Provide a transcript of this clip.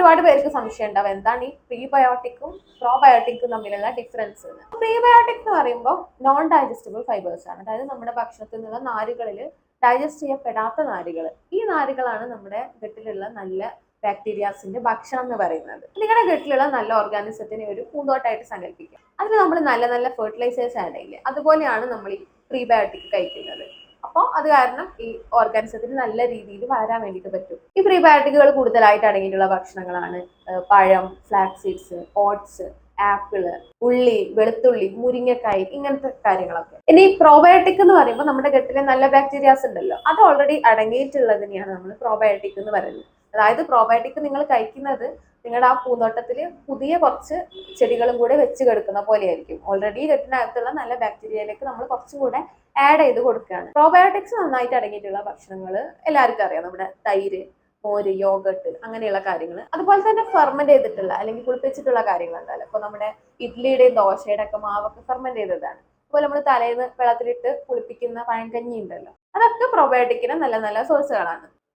ഒരുപാട് പേർക്ക് സംശയം ഉണ്ടാവും. എന്താണ് ഈ പ്രീബയോട്ടിക്കും പ്രോബയോട്ടിക്കും തമ്മിലുള്ള ഡിഫറൻസ് പ്രീബയോട്ടിക് എന്ന് പറയുമ്പോൾ നോൺ ഡൈജസ്റ്റബിൾ ഫൈബേഴ്സ് ആണ്. അതായത് നമ്മുടെ ഭക്ഷണത്തിൽ നിന്നുള്ള നാരുകളിൽ ഡൈജസ്റ്റ് ചെയ്യപ്പെടാത്ത നാരുകൾ. ഈ നാരുകളാണ് നമ്മുടെ ഗട്ടിലുള്ള നല്ല ബാക്ടീരിയാസിന്റെ ഭക്ഷണം എന്ന് പറയുന്നത്. നിങ്ങളുടെ ഗട്ടിലുള്ള നല്ല ഓർഗാനിസത്തിനെ ഒരു പൂന്തോട്ടായിട്ട് സങ്കല്പിക്കുക അതിന് നമ്മൾ നല്ല നല്ല ഫെർട്ടിലൈസേഴ്സ് ആഡ് ചെയ്യില്ലേ അതുപോലെയാണ് നമ്മൾ ഈ പ്രീബയോട്ടിക് കഴിക്കുന്നത്. അപ്പോൾ അത് കാരണം ഈ ഓർഗാനിസത്തിന് നല്ല രീതിയിൽ വളരാൻ വേണ്ടിയിട്ട് പറ്റും. ഈ പ്രീബയോട്ടിക്കുകൾ കൂടുതലായിട്ട് അടങ്ങിയിട്ടുള്ള ഭക്ഷണങ്ങളാണ് പഴം ഫ്ലാക്സ് സീഡ്സ് ഓട്സ് ആപ്പിൾ ഉള്ളി വെളുത്തുള്ളി മുരിങ്ങക്കായ് ഇങ്ങനത്തെ കാര്യങ്ങളൊക്കെ. ഇനി പ്രോബയോട്ടിക് എന്ന് പറയുമ്പോൾ നമ്മുടെ ഗട്ടിലെ നല്ല ബാക്ടീരിയാസ് ഉണ്ടല്ലോ അത് ഓൾറെഡി അടങ്ങിയിട്ടുള്ളതിനെയാണ് നമ്മൾ പ്രോബയോട്ടിക് എന്ന് പറയുന്നത്. അതായത് പ്രോബയോട്ടിക് നിങ്ങൾ കഴിക്കുന്നത് നിങ്ങളുടെ ആ പൂന്തോട്ടത്തിൽ പുതിയ കുറച്ച് ചെടികളും കൂടെ വെച്ച് കെടുക്കുന്ന പോലെയായിരിക്കും. ഓൾറെഡി ഗട്ടിനകത്തുള്ള നല്ല ബാക്ടീരിയയിലേക്ക് നമ്മൾ കുറച്ചും കൂടെ ആഡ് ചെയ്ത് കൊടുക്കുകയാണ്. പ്രോബയോട്ടിക്സ് നന്നായിട്ട് അടങ്ങിയിട്ടുള്ള ഭക്ഷണങ്ങൾ എല്ലാവർക്കും അറിയാം. നമ്മുടെ തൈര് മോര് യോഗട്ട് അങ്ങനെയുള്ള കാര്യങ്ങൾ. അതുപോലെ തന്നെ ഫെർമെന്റ് ചെയ്തിട്ടുള്ള അല്ലെങ്കിൽ കുളിപ്പിച്ചിട്ടുള്ള കാര്യങ്ങൾ എന്തായാലും ഇപ്പൊ നമ്മുടെ ഇഡ്ലിയുടെയും ദോശയുടെ ഒക്കെ മാവൊക്കെ ഫെർമെന്റ് ചെയ്തതാണ്. അതുപോലെ നമ്മൾ തലേന്ന് വെള്ളത്തിലിട്ട് കുളിപ്പിക്കുന്ന പഴങ്കഞ്ഞി ഉണ്ടല്ലോ അതൊക്കെ പ്രോബയോട്ടിക്കിന് നല്ല നല്ല സോഴ്സുകളാണ്